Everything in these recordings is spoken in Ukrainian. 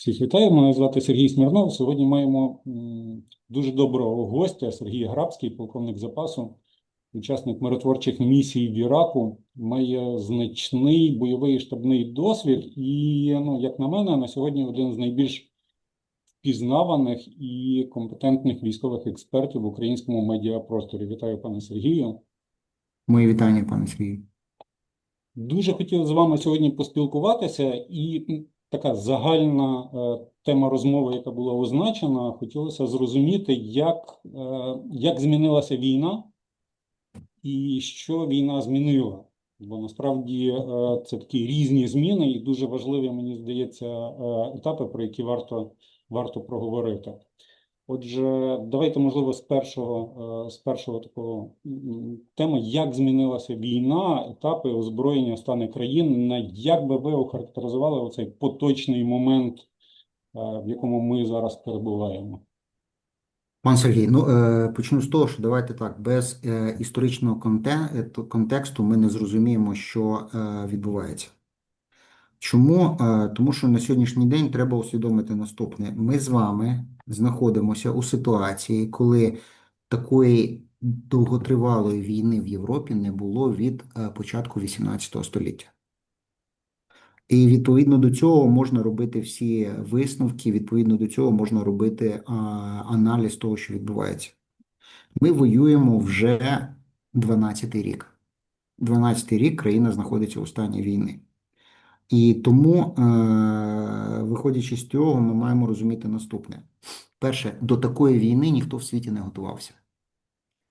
Всіх вітаю, мене звати Сергій Смірнов. Сьогодні маємо дуже доброго гостя Сергій Грабський, полковник запасу, учасник миротворчих місій в Іраку, має значний бойовий штабний досвід і, ну, як на мене, на сьогодні один з найбільш впізнаваних і компетентних військових експертів в українському медіапросторі. Вітаю, пане Сергію. Мої вітання, пане Сергію. Дуже хотів з вами сьогодні поспілкуватися, і така загальна е, тема розмови, яка була означена, хотілося зрозуміти, як, е, як змінилася війна і що війна змінила. Бо насправді е, це такі різні зміни, і дуже важливі, мені здається, етапи, про які варто, варто проговорити. Отже, давайте, можливо, з першого, е, з першого такого теми, як змінилася війна, етапи озброєння стани країн, на як би ви охарактеризували оцей поточний момент, е, в якому ми зараз перебуваємо? Пан Сергій, ну е, почну з того, що давайте так, без історичного конте- то- контексту ми не зрозуміємо, що відбувається. Чому? Тому що на сьогоднішній день треба усвідомити наступне: ми з вами знаходимося у ситуації, коли такої довготривалої війни в Європі не було від е, початку XVIII століття. І відповідно до цього можна робити всі висновки, відповідно до цього можна робити аналіз того, що відбувається. Ми воюємо вже 12-й рік. 12-й рік країна знаходиться у стані війни. І тому, е, виходячи з цього, ми маємо розуміти наступне: перше, до такої війни ніхто в світі не готувався.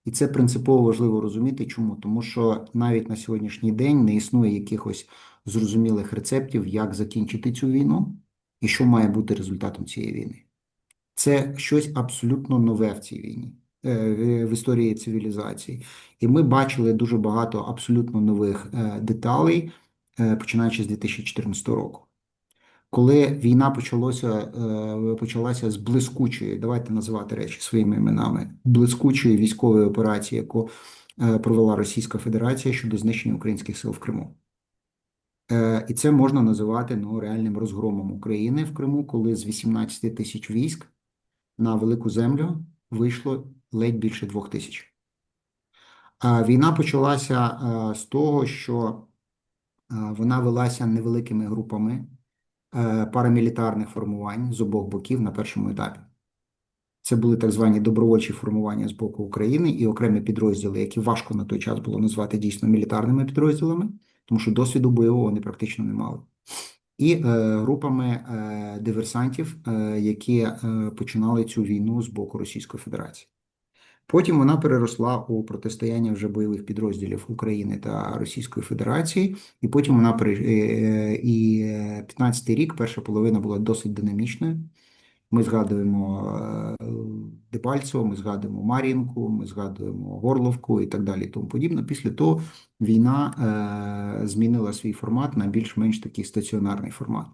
І це принципово важливо розуміти. Чому? Тому що навіть на сьогоднішній день не існує якихось зрозумілих рецептів, як закінчити цю війну і що має бути результатом цієї війни. Це щось абсолютно нове в цій війні, е, в історії цивілізації. І ми бачили дуже багато абсолютно нових е, деталей, починаючи з 2014 року. Коли війна почалося, е, почалася з блискучої, давайте називати речі своїми іменами, блискучої військової операції, яку е, провела Російська Федерація щодо знищення українських сил в Криму. Е, І це можна називати ну, реальним розгромом України в Криму, коли з 18 тисяч військ на велику землю вийшло ледь більше двох тисяч. Війна почалася е, з того, що е, вона велася невеликими групами е, парамілітарних формувань з обох боків на першому етапі. Це були так звані добровольчі формування з боку України і окремі підрозділи, які важко на той час було назвати дійсно мілітарними підрозділами, тому що досвіду бойового вони практично не мали. І е, групами е, диверсантів, е, які е, починали цю війну з боку Російської Федерації. Потім вона переросла у протистояння вже бойових підрозділів України та Російської Федерації, і потім вона е, е, і 15-й рік, перша половина була досить динамічною. Ми згадуємо е, Дебальцево, ми згадуємо Мар'їнку, ми згадуємо Горловку і так далі. Тому подібне. Після того війна е, змінила свій формат на більш-менш такий стаціонарний формат.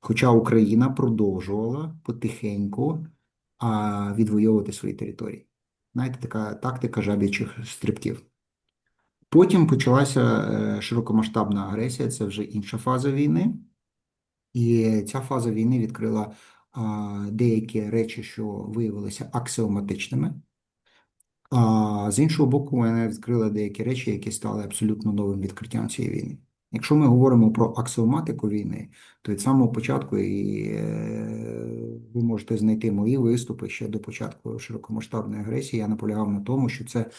Хоча Україна продовжувала потихеньку відвоювати свої території. Знаєте, така тактика жаб'ячих стрибків. Потім почалася е, широкомасштабна агресія, це вже інша фаза війни. І ця фаза війни відкрила деякі речі, що виявилися аксіоматичними. А з іншого боку, вона відкрила деякі речі, які стали абсолютно новим відкриттям цієї війни. Якщо ми говоримо про аксіоматику війни, то від самого початку і е, ви можете знайти мої виступи ще до початку широкомасштабної агресії. Я наполягав на тому, що це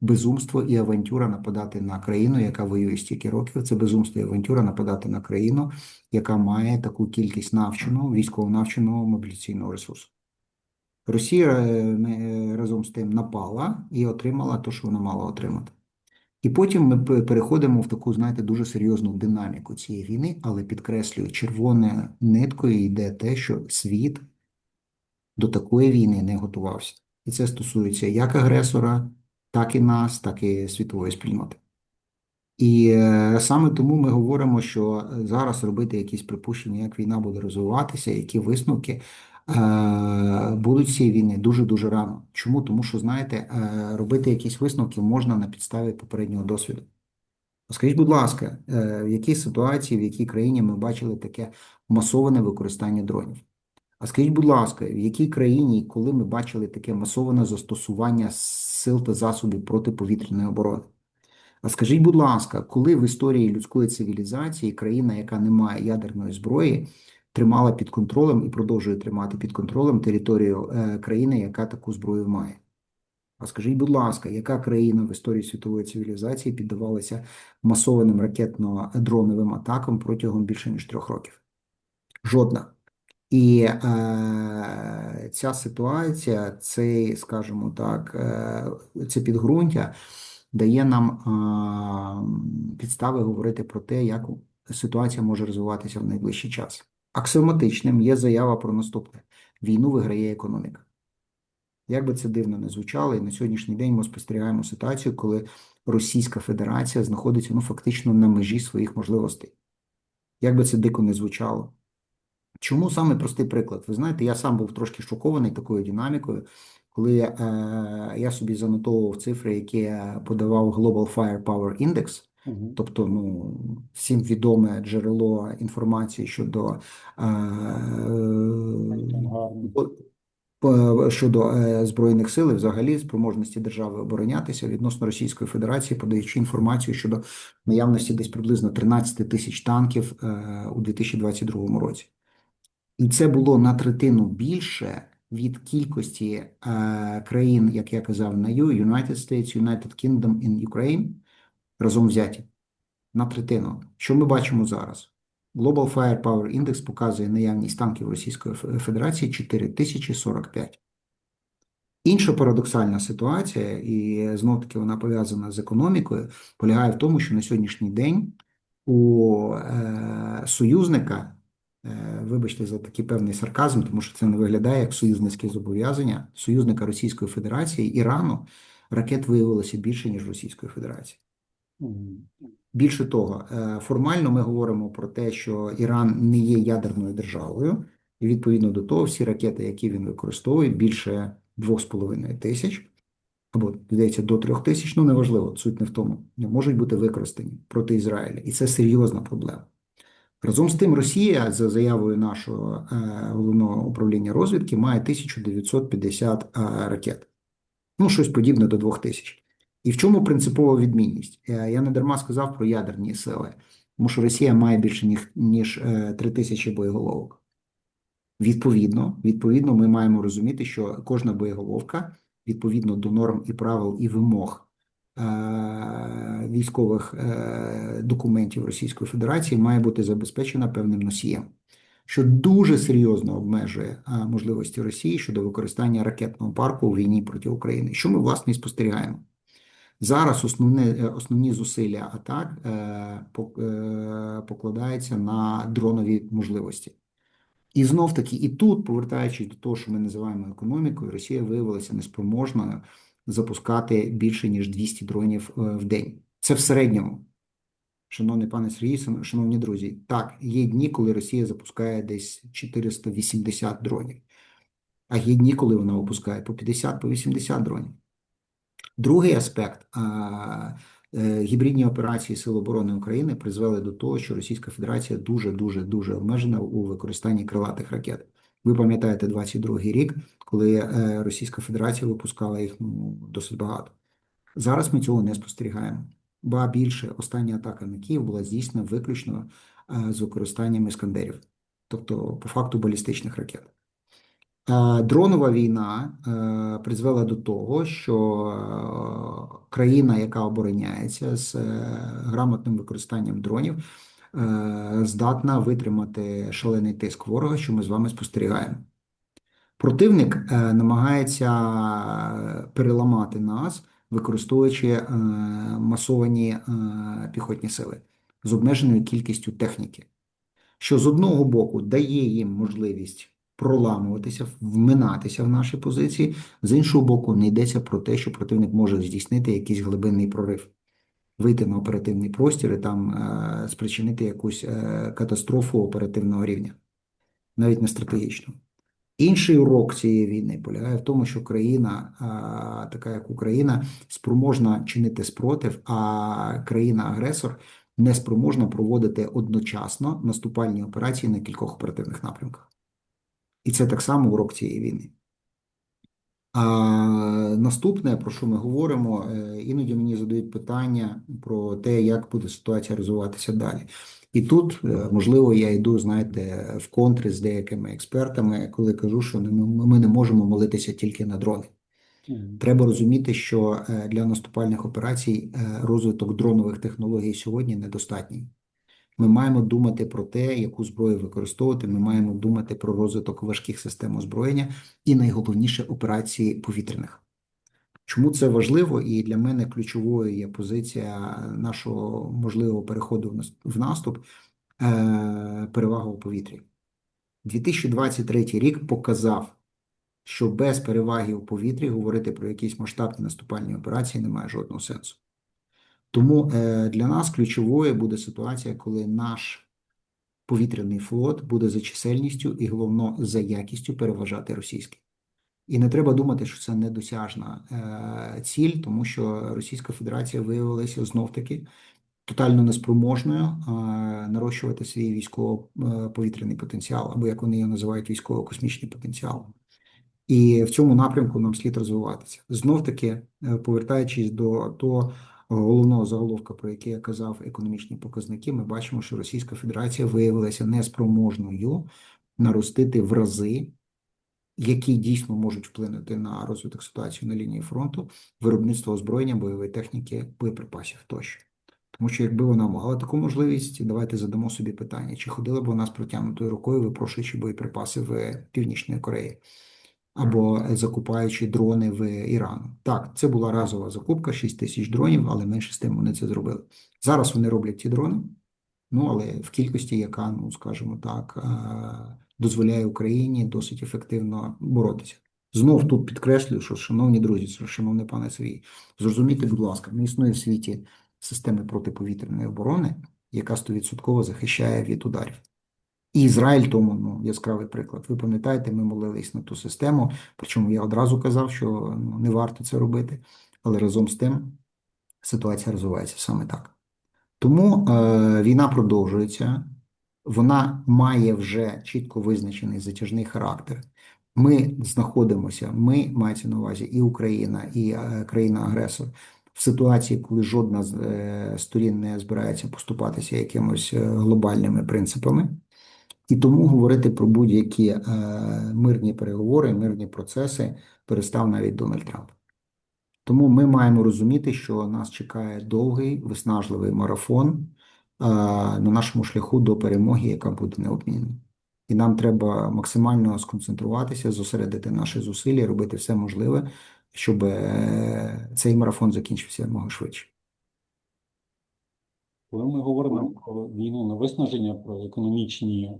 безумство і авантюра нападати на країну, яка воює стільки років. Це безумство і авантюра нападати на країну, яка має таку кількість навченого, військово навченого мобілізаційного ресурсу. Росія е, разом з тим напала і отримала те, що вона мала отримати. І потім ми переходимо в таку, знаєте, дуже серйозну динаміку цієї війни, але підкреслюю, червоною ниткою йде те, що світ до такої війни не готувався. І це стосується як агресора, так і нас, так і світової спільноти. І е, саме тому ми говоримо, що е, зараз робити якісь припущення, як війна буде розвиватися, які висновки будуть цієї війни дуже-дуже рано. Чому? Тому що, знаєте, е, робити якісь висновки можна на підставі попереднього досвіду. Скажіть, будь ласка, е, в якій ситуації, в якій країні ми бачили таке масоване використання дронів? А скажіть, будь ласка, в якій країні, коли ми бачили таке масоване застосування сил та засобів протиповітряної оборони? А скажіть, будь ласка, коли в історії людської цивілізації країна, яка не має ядерної зброї, тримала під контролем і продовжує тримати під контролем територію е, країни, яка таку зброю має? А скажіть, будь ласка, яка країна в історії світової цивілізації піддавалася масованим ракетно-дроновим атакам протягом більше ніж трьох років? Жодна. І е, ця ситуація, цей, скажімо так, е, це підґрунтя дає нам е, підстави говорити про те, як ситуація може розвиватися в найближчий час. Аксіоматичним є заява про наступне: війну виграє економіка. Як би це дивно не звучало, і на сьогоднішній день ми спостерігаємо ситуацію, коли Російська Федерація знаходиться ну, фактично на межі своїх можливостей. Як би це дико не звучало. Чому саме простий приклад? Ви знаєте, я сам був трошки шокований такою динамікою, коли е, я собі занотовував цифри, які подавав Global Firepower Index. Тобто ну, всім відоме джерело інформації щодо, е, щодо е, Збройних сил і взагалі спроможності держави оборонятися відносно Російської Федерації, подаючи інформацію щодо наявності десь приблизно 13 тисяч танків е, у 2022 році. І це було на третину більше від кількості е, країн, як я казав, на United States, United Kingdom і Ukraine разом взяті. На третину. Що ми бачимо зараз? Global Firepower Index показує наявність танків Російської Федерації 4045. Інша парадоксальна ситуація, і знов таки вона пов'язана з економікою, полягає в тому, що на сьогоднішній день у е, союзника, е, вибачте за такий певний сарказм, тому що це не виглядає як союзницьке зобов'язання, союзника Російської Федерації, Ірану, ракет виявилося більше, ніж Російської Федерації. Більше того, е, формально ми говоримо про те, що Іран не є ядерною державою, і відповідно до того, всі ракети, які він використовує, більше 2,5 тисяч, або здається, до 3 тисяч, ну неважливо, суть не в тому, можуть бути використані проти Ізраїля, і це серйозна проблема. Разом з тим, Росія, за заявою нашого е, головного управління розвідки, має 1950 е, ракет. Ну, щось подібне до 2000. І в чому принципова відмінність? Е, Я не дарма сказав про ядерні сили, тому що Росія має більше ніж, ніж е, 3 тисячі боєголовок. Відповідно, відповідно, ми маємо розуміти, що кожна боєголовка, відповідно до норм і правил і вимог е, військових е, документів Російської Федерації, має бути забезпечена певним носієм, що дуже серйозно обмежує е, можливості Росії щодо використання ракетного парку у війні проти України. Що ми власне і спостерігаємо? Зараз основне, е, основні зусилля атак е, е, покладаються на дронові можливості. І знов таки, і тут, повертаючись до того, що ми називаємо економікою, Росія виявилася неспроможною запускати більше ніж 200 дронів в день. Це в середньому. Шановний пане Сергій, шановні друзі, так, є дні, коли Росія запускає десь 480 дронів, а є дні, коли вона випускає по 50, по 80 дронів. Другий аспект е, гібридні операції Сил оборони України призвели до того, що Російська Федерація дуже дуже дуже обмежена у використанні крилатих ракет. Ви пам'ятаєте 22-й рік, коли е, Російська Федерація випускала їх ну, досить багато. Зараз ми цього не спостерігаємо. Ба більше остання атака на Київ була здійснена виключно е, з використанням іскандерів, тобто по факту балістичних ракет. Е, Дронова війна е, призвела до того, що е, країна, яка обороняється з грамотним використанням дронів, здатна витримати шалений тиск ворога, що ми з вами спостерігаємо. Противник намагається переламати нас, використовуючи масовані піхотні сили з обмеженою кількістю техніки що з одного боку дає їм можливість проламуватися, вминатися в наші позиції, з іншого боку, не йдеться про те, що противник може здійснити якийсь глибинний прорив, вийти на оперативний простір і там е, спричинити якусь е, катастрофу оперативного рівня, навіть не стратегічну. Інший урок цієї війни полягає в тому, що країна, а, така як Україна, спроможна чинити спротив, а країна-агресор не спроможна проводити одночасно наступальні операції на кількох оперативних напрямках. І це так само урок цієї війни. А наступне, про що ми говоримо, е, іноді мені задають питання про те, як буде ситуація розвиватися далі. І тут, е, можливо, я йду, знаєте, в контри з деякими експертами, коли кажу, що ми не можемо молитися тільки на дрони. Треба розуміти, що е, для наступальних операцій розвиток дронових технологій сьогодні недостатній. Ми маємо думати про те, яку зброю використовувати. Ми маємо думати про розвиток важких систем озброєння і найголовніше операції повітряних. Чому це важливо? І для мене ключовою є позиція нашого можливого переходу в наступ е, перевага у повітрі. 2023 рік показав, що без переваги у повітрі говорити про якісь масштабні наступальні операції немає жодного сенсу. Тому е, для нас ключовою буде ситуація, коли наш повітряний флот буде за чисельністю і головно за якістю переважати російський. І не треба думати, що це недосяжна е, ціль, тому що Російська Федерація виявилася знов-таки тотально неспроможною е, нарощувати свій військово-повітряний потенціал, або як вони його називають, військово-космічний потенціал. І в цьому напрямку нам слід розвиватися. Знов таки, повертаючись до того головного заголовка, про який я казав, економічні показники, ми бачимо, що Російська Федерація виявилася неспроможною наростити в рази, які дійсно можуть вплинути на розвиток ситуації на лінії фронту, виробництво озброєння, бойової техніки, боєприпасів тощо. Тому що якби вона мала таку можливість, давайте задамо собі питання, чи ходила б вона з протягнутою рукою, випрошуючи боєприпаси в Північної Кореї або закупаючи дрони в Ірану. Так, це була разова закупка 6 тисяч дронів, але менше з тим вони це зробили. Зараз вони роблять ті дрони, ну але в кількості, яка, ну скажімо так, е, дозволяє Україні досить ефективно боротися. Знов тут підкреслюю, що, шановні друзі, шановний пане Сергій, зрозумійте, будь ласка, не існує в світі системи протиповітряної оборони, яка 100% захищає від ударів. І Ізраїль тому ну, яскравий приклад. Ви пам'ятаєте, ми молились на ту систему, причому я одразу казав, що ну, не варто це робити, але разом з тим ситуація розвивається саме так. Тому е, війна продовжується, вона має вже чітко визначений затяжний характер. Ми знаходимося, ми мається на увазі і Україна, і е, країна-агресор в ситуації, коли жодна з е, сторін не збирається поступатися якимось е, глобальними принципами. І тому говорити про будь-які е, мирні переговори, мирні процеси перестав навіть Дональд Трамп. Тому ми маємо розуміти, що нас чекає довгий, виснажливий марафон е, на нашому шляху до перемоги, яка буде необмінна. І нам треба максимально сконцентруватися, зосередити наші зусилля, робити все можливе, щоб е, цей марафон закінчився якомога швидше. Коли ми говоримо про війну на виснаження, про економічні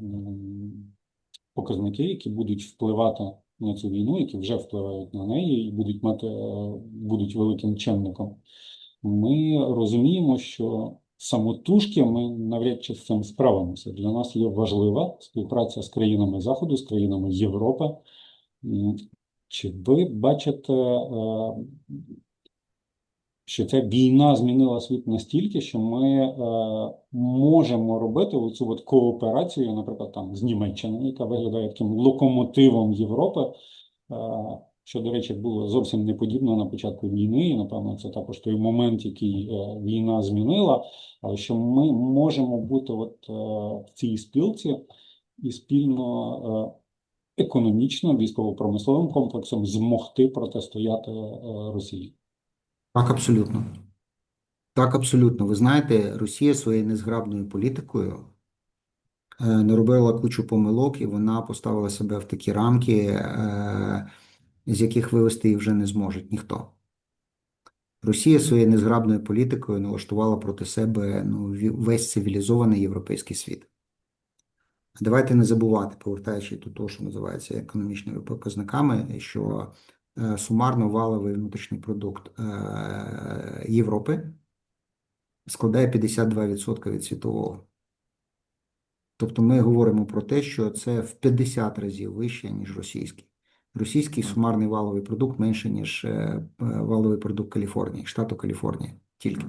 показники, які будуть впливати на цю війну, які вже впливають на неї і будуть мати е, будуть великим чинником, ми розуміємо, що самотужки ми навряд чи з цим справимося. Для нас є важлива співпраця з країнами Заходу, з країнами Європи. Чи ви бачите е, що ця війна змінила світ настільки, що ми е, можемо робити оцю от кооперацію, наприклад, там з Німеччиною, яка виглядає таким локомотивом Європи, е, що, до речі, було зовсім не подібно на початку війни, і напевно це також той момент, який е, війна змінила, але що ми можемо бути от е, в цій спілці і спільно. Е, Економічно, військово-промисловим комплексом змогти протистояти е, Росії. Так, абсолютно. Так, абсолютно. Ви знаєте, Росія своєю незграбною політикою е, наробила кучу помилок, і вона поставила себе в такі рамки, е, з яких вивести їх вже не зможе ніхто. Росія своєю незграбною політикою налаштувала проти себе ну, весь цивілізований європейський світ. Давайте не забувати, повертаючись до того, що називається економічними показниками, що сумарно валовий внутрішній продукт е, Європи складає 52% від світового. Тобто ми говоримо про те, що це в 50 разів вище, ніж російський. Російський сумарний валовий продукт менше, ніж е, е, валовий продукт Каліфорнії, штату Каліфорнія. Тільки.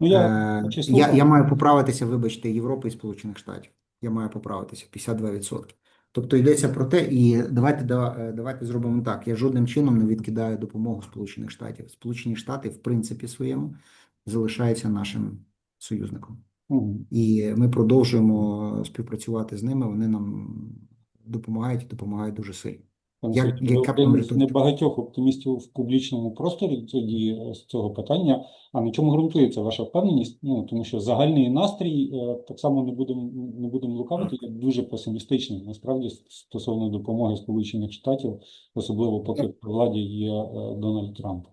Ну, я, Е, я, я маю поправитися, вибачте, Європи і Сполучених Штатів. Я маю поправитися 52%. Тобто йдеться про те, і давайте е, давайте зробимо так. Я жодним чином не відкидаю допомогу Сполучених Штатів. Сполучені Штати, в принципі, своєму залишаються нашим союзником. угу. І ми продовжуємо співпрацювати з ними. Вони нам допомагають і допомагають дуже сильно. Ви яка один з небагатьох оптимістів в публічному просторі тоді е, з цього питання. А на чому ґрунтується ваша впевненість? Ну тому що загальний настрій е, так само не будемо не будемо лукавити. Я дуже песимістичний насправді стосовно допомоги Сполучених Штатів, особливо поки при владі є е, Дональд Трамп.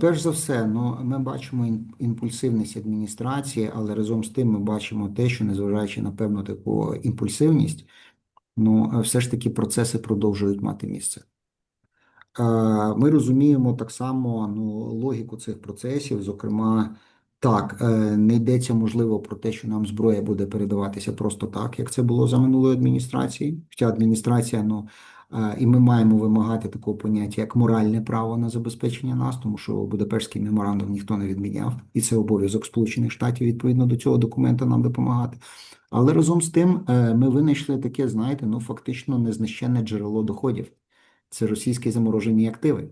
Перш за все, ну ми бачимо імпульсивність адміністрації, але разом з тим ми бачимо те, що незважаючи на певну таку імпульсивність, ну е, все ж таки процеси продовжують мати місце. Е, Ми розуміємо так само ну, логіку цих процесів. Зокрема, так, е, не йдеться можливо про те, що нам зброя буде передаватися просто так, як це було за минулої адміністрації. Хоча адміністрація, ну і ми маємо вимагати такого поняття, як моральне право на забезпечення нас, тому що Будапештський меморандум ніхто не відміняв, і це обов'язок Сполучених Штатів відповідно до цього документа нам допомагати. Але разом з тим, е, ми винайшли таке, знаєте, ну фактично незнищенне джерело доходів це російські заморожені активи,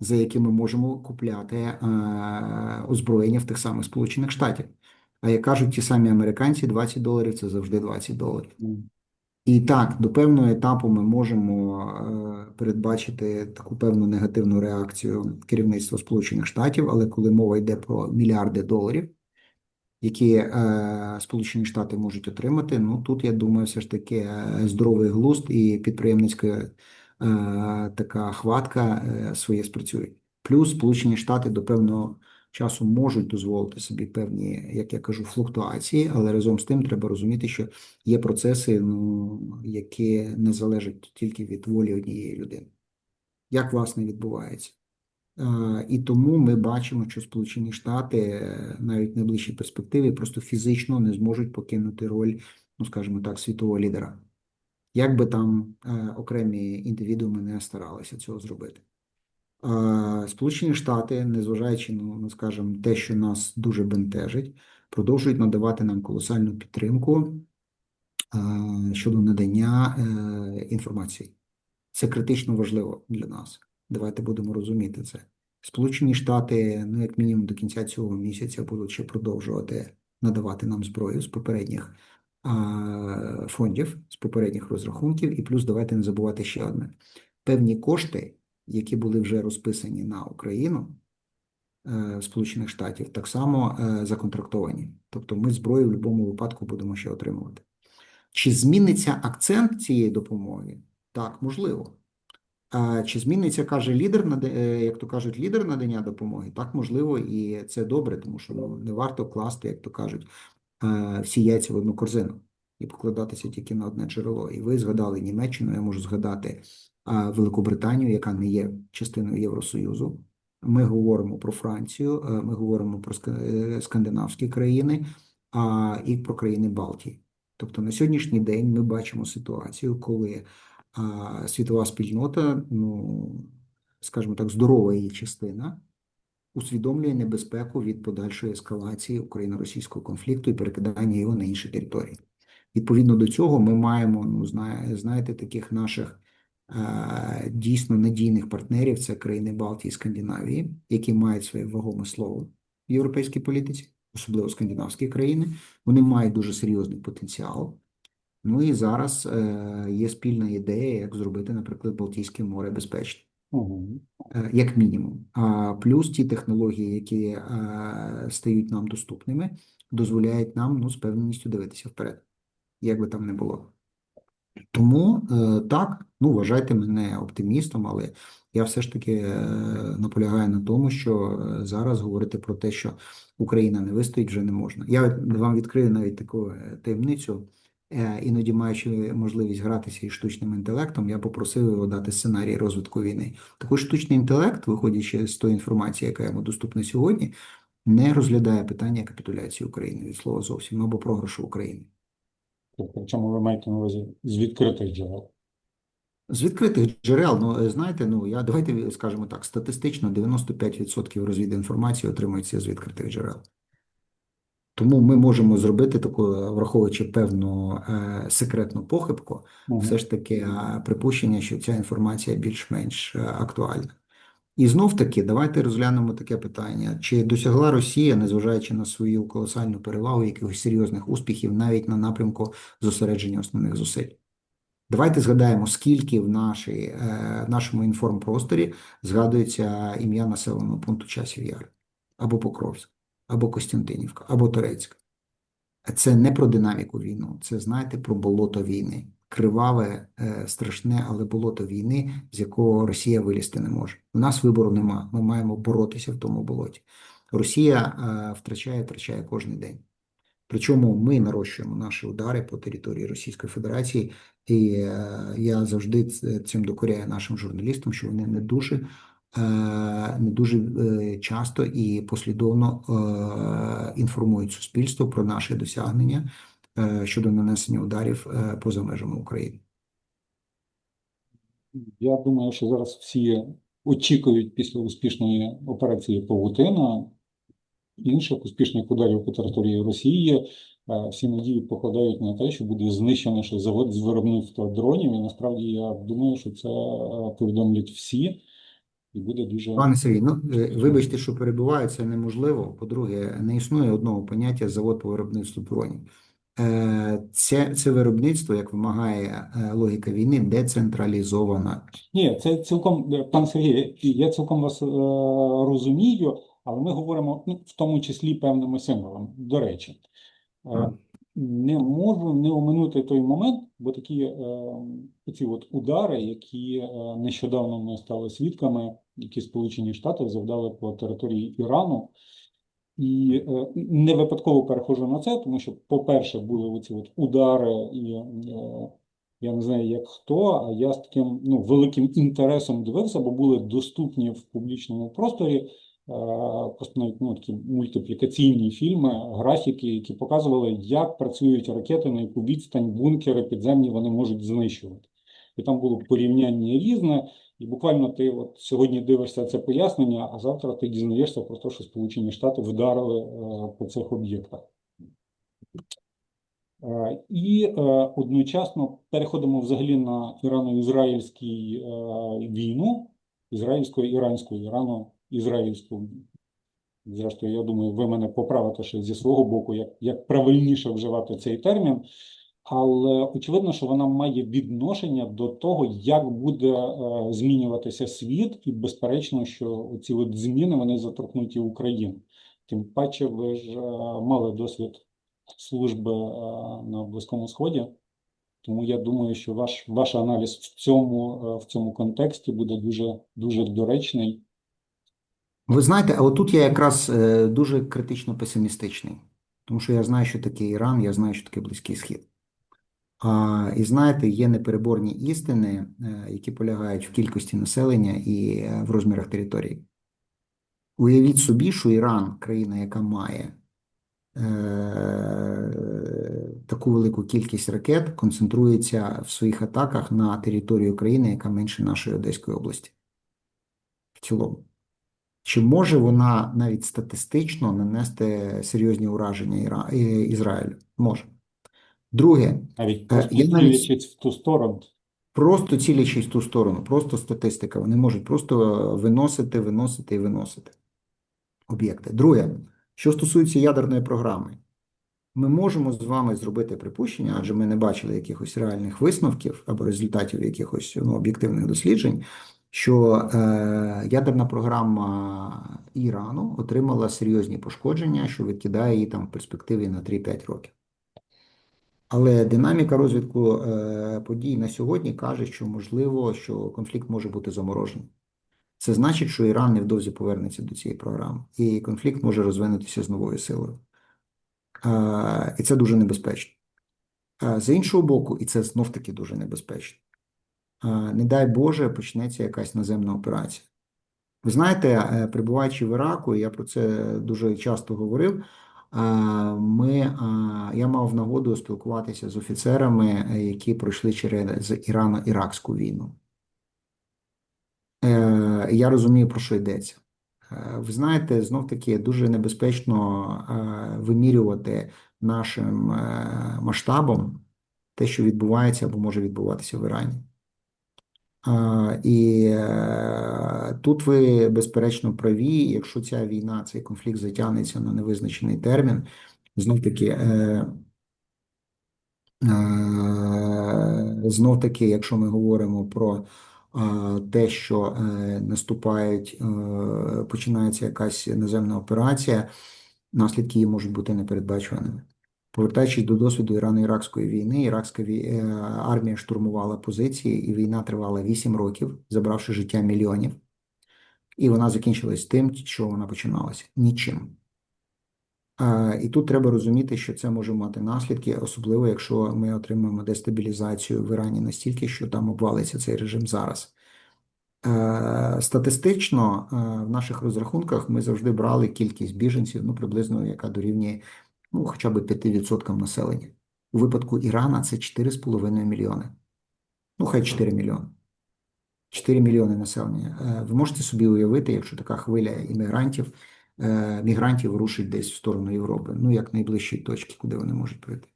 за які ми можемо купляти е, озброєння в тих самих Сполучених Штатів. А як кажуть ті самі американці, 20 доларів це завжди 20 доларів. І так, до певного етапу ми можемо е, передбачити таку певну негативну реакцію керівництва Сполучених Штатів, але коли мова йде про мільярди доларів, які е, Сполучені Штати можуть отримати, ну тут я думаю, все ж таки е, здоровий глузд і підприємницька така хватка своє спрацює. Плюс Сполучені Штати до певного часу можуть дозволити собі певні, як я кажу, флуктуації, але разом з тим треба розуміти, що є процеси, ну, які не залежать тільки від волі однієї людини. Як власне відбувається? І тому ми бачимо, що Сполучені Штати е, навіть в найближчій перспективі просто фізично не зможуть покинути роль, ну скажімо так, світового лідера. Як би там е, окремі індивідууми не старалися цього зробити. Е, Сполучені Штати, незважаючи ну, скажімо, те, що нас дуже бентежить, продовжують надавати нам колосальну підтримку е, щодо надання е, інформації. Це критично важливо для нас. Давайте будемо розуміти це. Сполучені Штати, ну як мінімум до кінця цього місяця, будуть ще продовжувати надавати нам зброю з попередніх фондів, з попередніх розрахунків, і плюс давайте не забувати ще одне: певні кошти, які були вже розписані на Україну. е, Сполучених Штатів так само е, законтрактовані. Тобто ми зброю в будь-якому випадку будемо ще отримувати. Чи зміниться акцент цієї допомоги? Так, можливо. А чи зміниться, каже лідер, е, як то кажуть, лідер надання допомоги? Так, можливо, і це добре, тому що ну, не варто класти, як то кажуть, е, всі яйця в одну корзину і покладатися тільки на одне джерело. І ви згадали Німеччину, я можу згадати Великобританію, яка не є частиною Євросоюзу. Ми говоримо про Францію, е, ми говоримо про е, скандинавські країни і про країни Балтії. Тобто на сьогоднішній день ми бачимо ситуацію, коли світова спільнота, ну скажімо так, здорова її частина, усвідомлює небезпеку від подальшої ескалації україно-російського конфлікту і перекидання його на інші території. Відповідно до цього, ми маємо, ну знає- знаєте, таких наших дійсно надійних партнерів, це країни Балтії і Скандинавії, які мають своє вагоме слово в європейській політиці, особливо скандинавські країни. Вони мають дуже серйозний потенціал. Ну і зараз е, є спільна ідея, як зробити, наприклад, Балтійське море безпечним, е, як мінімум. А плюс ті технології, які е, стають нам доступними, дозволяють нам ну, з певністю дивитися вперед, як би там не було. Тому е, так, ну вважайте мене оптимістом, але я все ж таки е, наполягаю на тому, що е, зараз говорити про те, що Україна не вистоїть, вже не можна. Я вам відкрию навіть таку таємницю. Іноді маючи можливість гратися із штучним інтелектом, я попросив його дати сценарій розвитку війни. Такий штучний інтелект, виходячи з тої інформації, яка йому доступна сьогодні, не розглядає питання капітуляції України від слова зовсім або програшу України. Тобто, Причому ви маєте на увазі з відкритих джерел. З відкритих джерел, ну е, знаєте, ну я давайте скажемо так, статистично 95% розвідінформації отримується з відкритих джерел. Тому ми можемо зробити таку, враховуючи певну е, секретну похибку, Мгм. все ж таки е, припущення, що ця інформація більш-менш е, актуальна. І знов таки, давайте розглянемо таке питання: чи досягла Росія, незважаючи на свою колосальну перевагу, якихось серйозних успіхів навіть на напрямку зосередження основних зусиль? Давайте згадаємо, скільки в нашій, е, нашому інформпросторі згадується ім'я населеного пункту Часів Яр, або Покровськ, або Костянтинівка, або Торецьк. Це не про динаміку війну, це знаєте про болото війни. Криваве, е, страшне, але болото війни, з якого Росія вилізти не може. У нас вибору нема. Ми маємо боротися в тому болоті. Росія е, втрачає, втрачає кожен день. Причому ми нарощуємо наші удари по території Російської Федерації, і е, я завжди цим докоряю нашим журналістам, що вони не дуже, не дуже часто і послідовно інформують суспільство про наші досягнення щодо нанесення ударів е, поза межами України. Я думаю, що зараз всі очікують після успішної операції Павутина, інших успішних ударів по території Росії. Е, Всі надії покладають на те, що буде знищено ще завод з виробництва дронів. І насправді я думаю, що це е, повідомлять всі, і буде дуже Пане Сергій, ну е, вибачте, що перебуваю, це неможливо. По-друге, не існує одного поняття завод по виробництву дронів. Е, Це, це виробництво, як вимагає е, логіка війни, децентралізоване. Ні, це цілком, е, пан Сергій, я цілком вас е, розумію, але ми говоримо ну, в тому числі певними символами. До речі, е, не можу не оминути той момент, бо такі е, ці от удари, які е, нещодавно ми стали свідками, які Сполучені Штати завдали по території Ірану. І е, не випадково перехожу на це, тому що, по-перше, були оці от удари, і е, я не знаю, як хто, а я з таким ну, великим інтересом дивився, бо були доступні в публічному просторі е, просто навіть ну, такі мультиплікаційні фільми, графіки, які показували, як працюють ракети, на яку відстань бункери підземні вони можуть знищувати. І там було порівняння різне. І буквально ти от сьогодні дивишся це пояснення, а завтра ти дізнаєшся про те, що Сполучені Штати вдарили е, по цих об'єктах. Е, І е, одночасно переходимо взагалі на ірано-ізраїльський е, війну, ізраїльсько-іранську, ірано-ізраїльську. війну. Зрештою, я думаю, ви мене поправите ще зі свого боку, як, як правильніше вживати цей термін. Але очевидно, що вона має відношення до того, як буде е, змінюватися світ, і безперечно, що ці от зміни вони заторкнуть і Україну. Тим паче, ви ж е, мали досвід служби е, на Близькому Сході, тому я думаю, що ваш, ваш аналіз в цьому, в цьому контексті буде дуже, дуже доречний. Ви знаєте, а отут я якраз дуже критично песимістичний, тому що я знаю, що таке Іран, я знаю, що таке Близький Схід. І знаєте, є непереборні істини, е, які полягають в кількості населення і е, в розмірах території. Уявіть собі, що Іран, країна, яка має е, таку велику кількість ракет, концентрується в своїх атаках на територію країни, яка менше нашої Одеської області. В цілому. Чи може вона навіть статистично нанести серйозні ураження Ізраїлю? Може. Друге, Навіть Е, просто я навіть- в ту сторону. просто цілячись в ту сторону, просто статистика. Вони можуть просто виносити, виносити і виносити об'єкти. Друге, що стосується ядерної програми, ми можемо з вами зробити припущення, адже ми не бачили якихось реальних висновків або результатів якихось ну, об'єктивних досліджень, що е, ядерна програма Ірану отримала серйозні пошкодження, що відкидає її там в перспективі на 3-5 років. Але динаміка розвитку е, подій на сьогодні каже, що можливо, що конфлікт може бути заморожений. Це значить, що Іран невдовзі повернеться до цієї програми, і конфлікт може розвинутися з новою силою. Е, і це дуже небезпечно. Е, з іншого боку, і це знов-таки дуже небезпечно. Не дай Боже, почнеться якась наземна операція. Ви знаєте, перебуваючи в Іраку, я про це дуже часто говорив. Е, Ми, е, я мав нагоду спілкуватися з офіцерами, е, які пройшли через Ірано-Іракську війну. Я розумію, про що йдеться. Ви знаєте, знов таки дуже небезпечно вимірювати нашим масштабом те, що відбувається або може відбуватися в Ірані. І е, тут ви безперечно праві, якщо ця війна, цей конфлікт затягнеться на невизначений термін, знов таки, е, е, знов таки, якщо ми говоримо про те, що наступають, починається якась наземна операція, наслідки її можуть бути непередбачуваними. Повертаючись до досвіду Ірано-Іракської війни, іракська е, армія штурмувала позиції, і війна тривала 8 років, забравши життя мільйонів. І вона закінчилась тим, що вона починалася нічим. І тут треба розуміти, що це може мати наслідки, особливо якщо ми отримаємо дестабілізацію в Ірані настільки, що там обвалиться цей режим зараз. Е, Статистично е, в наших розрахунках ми завжди брали кількість біженців, ну приблизно яка дорівнює ну, хоча б 5% населення. У випадку Ірана це 4,5 мільйони. Ну, хай 4 мільйони. 4 мільйони населення. Е, Ви можете собі уявити, якщо така хвиля іммігрантів, е, мігрантів рушить десь в сторону Європи, ну як найближчі точки, куди вони можуть прийти.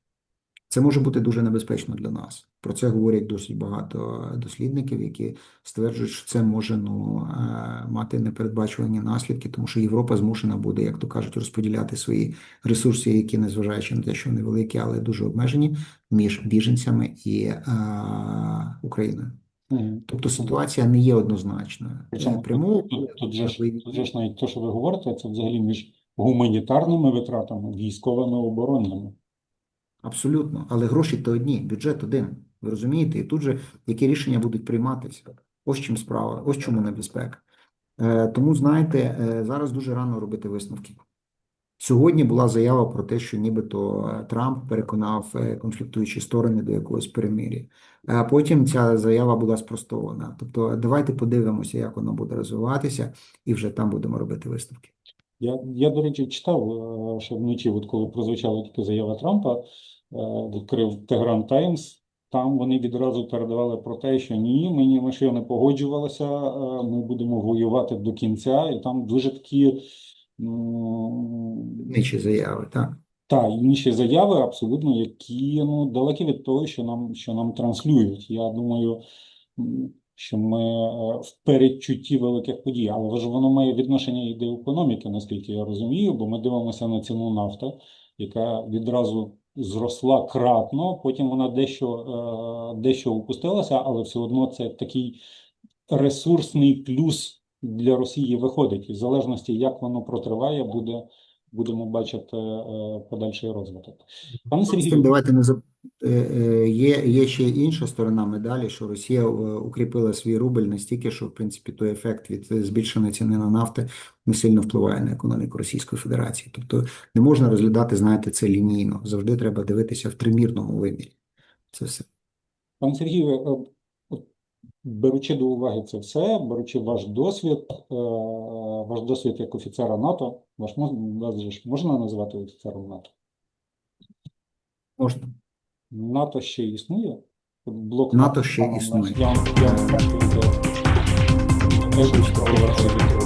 Це може бути дуже небезпечно для нас. Про це говорять досить багато дослідників, які стверджують, що це може ну, е, мати непередбачувані наслідки, тому що Європа змушена буде, як то кажуть, розподіляти свої ресурси, які, незважаючи на те, що вони великі, але дуже обмежені, між біженцями і е, Україною. Тобто ситуація не є однозначною. Причому Е, тут, тут, же ж, тут же ж навіть те, що ви говорите, це взагалі між гуманітарними витратами, військовими оборонними. Абсолютно, але гроші то одні, бюджет один. Ви розумієте? І тут же які рішення будуть прийматися. Ось чим справа, ось чому небезпека. Е, тому, знаєте, е, зараз дуже рано робити висновки. Сьогодні була заява про те, що нібито е, Трамп переконав конфліктуючі сторони до якогось перемир'я. А потім ця заява була спростована. Тобто, давайте подивимося, як воно буде розвиватися, і вже там будемо робити висновки. Я, я, до речі, читав е, ще вночі, от коли прозвучала тільки заява Трампа, е, відкрив Тегран Таймс. Там вони відразу передавали про те, що ні, ми ні на що не погоджувалися, е, ми будемо воювати до кінця, і там дуже такі Нічі заяви, так. та інші заяви, абсолютно, які ну далекі від того, що нам що нам транслюють. Я думаю, що ми е, в передчутті великих подій, але ж воно має відношення і до економіки, наскільки я розумію, бо ми дивимося на ціну нафти, яка відразу зросла кратно, потім вона дещо, е, дещо опустилася, але все одно це такий ресурсний плюс для Росії виходить. І в залежності, як воно протриває, буде, будемо бачити е, подальший розвиток. Пане Сергію, давайте не заб... е, е, є, є ще інша сторона медалі, що Росія укріпила свій рубль настільки, що в принципі той ефект від збільшеної ціни на нафти не сильно впливає на економіку Російської Федерації. Тобто не можна розглядати, знаєте, це лінійно. Завжди треба дивитися в тримірному вимірі. Це все. Пане Сергію, беручи до уваги це все, беручи ваш досвід, е, ваш досвід як офіцера НАТО, ваш вас можна назвати офіцером НАТО? Можна. НАТО ще існує? Блок НАТО ще існує. Я вам скажу, військовий